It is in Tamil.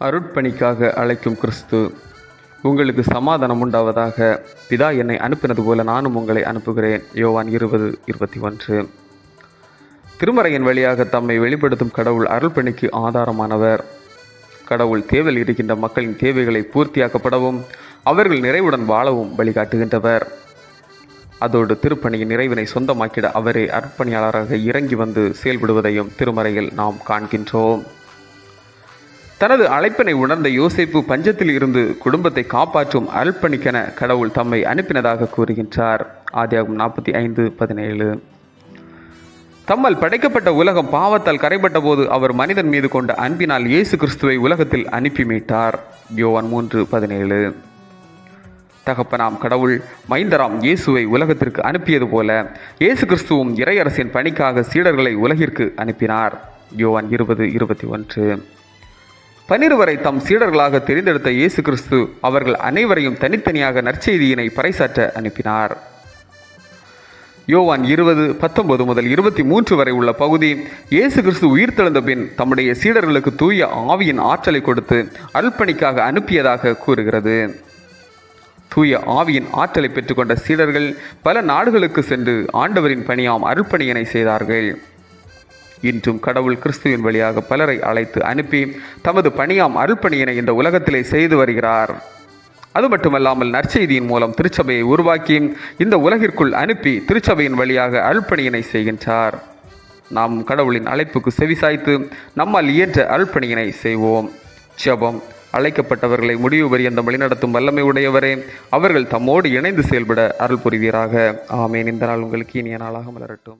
அருட்பணிக்காக அழைக்கும் கிறிஸ்து. உங்களுக்கு சமாதானம் உண்டாவதாக பிதா என்னை அனுப்பினது போல நானும் உங்களை அனுப்புகிறேன். யோவான் இருபது இருபத்தி ஒன்று. திருமறையின் வழியாக தம்மை வெளிப்படுத்தும் கடவுள் அருள்பணிக்கு ஆதாரமானவர். கடவுள் தேவையில் இருக்கின்ற மக்களின் தேவைகளை பூர்த்தியாக்கப்படவும் அவர்கள் நிறைவுடன் வாழவும் வழிகாட்டுகின்றவர். அதோடு திருப்பணியின் நிறைவினை சொந்தமாக்கிட அவரே அர்ப்பணியாளராக இறங்கி வந்து செயல்படுவதையும் திருமறையில் நாம் காண்கின்றோம். தனது அழைப்பினை உணர்ந்த யோசிப்பு பஞ்சத்தில் இருந்து குடும்பத்தை காப்பாற்றும் அர்ப்பணிக்கென கடவுள் தம்மை அனுப்பினதாக கூறுகின்றார். ஆதியாகும் நாற்பத்தி ஐந்து பதினேழு. தம்மால் படைக்கப்பட்ட உலகம் பாவத்தால் கரைபட்ட போது அவர் மனிதன் மீது கொண்ட அன்பினால் இயேசு கிறிஸ்துவை உலகத்தில் அனுப்பி மீட்டார். யோவான் மூன்று பதினேழு. தகப்பனாம் கடவுள் மைந்தராம் இயேசுவை உலகத்திற்கு அனுப்பியது போல இயேசு கிறிஸ்துவும் இறையரசின் பணிக்காக சீடர்களை உலகிற்கு அனுப்பினார். யோவான் இருபது இருபத்தி ஒன்று. பன்னிருவரை தம் சீடர்களாக தெரிந்தெடுத்த இயேசு கிறிஸ்து அவர்கள் அனைவரையும் தனித்தனியாக நற்செய்தியினை பறைசாற்ற அனுப்பினார். யோவான் இருபது பத்தொன்பது முதல் இருபத்தி மூன்று வரை உள்ள பகுதி இயேசு கிறிஸ்து உயிர்த்தெழுந்த பின் தம்முடைய சீடர்களுக்கு தூய ஆவியின் ஆற்றலை கொடுத்து அல்பணிக்காக அனுப்பியதாக கூறுகிறது. தூய ஆவியின் ஆற்றலை பெற்றுக்கொண்ட சீடர்கள் பல நாடுகளுக்கு சென்று ஆண்டவரின் பணியாம் அருள்பணியினை செய்தார்கள். இன்றும் கடவுள் கிறிஸ்துவின் வழியாக பலரை அழைத்து அனுப்பி தமது பணியாம் அருள்பணியினை இந்த உலகத்திலே செய்து வருகிறார். அது மட்டுமல்லாமல் நற்செய்தியின் மூலம் திருச்சபையை உருவாக்கி இந்த உலகிற்குள் அனுப்பி திருச்சபையின் வழியாக அருள்பணியினை செய்கின்றார். நாம் கடவுளின் அழைப்புக்கு செவிசாய்த்து நம்மால் இயன்ற அருள்பணியினை செய்வோம். ஜெபம். அழைக்கப்பட்டவர்களை முடிவு பரியந்தம் வழிநடத்தும் வல்லமை உடையவரே அவர்கள் தம்மோடு இணைந்து செயல்பட அருள் புரிவீராக. ஆமேன். இந்த நாள் உங்களுக்கு இனிய நாளாக மலரட்டும்.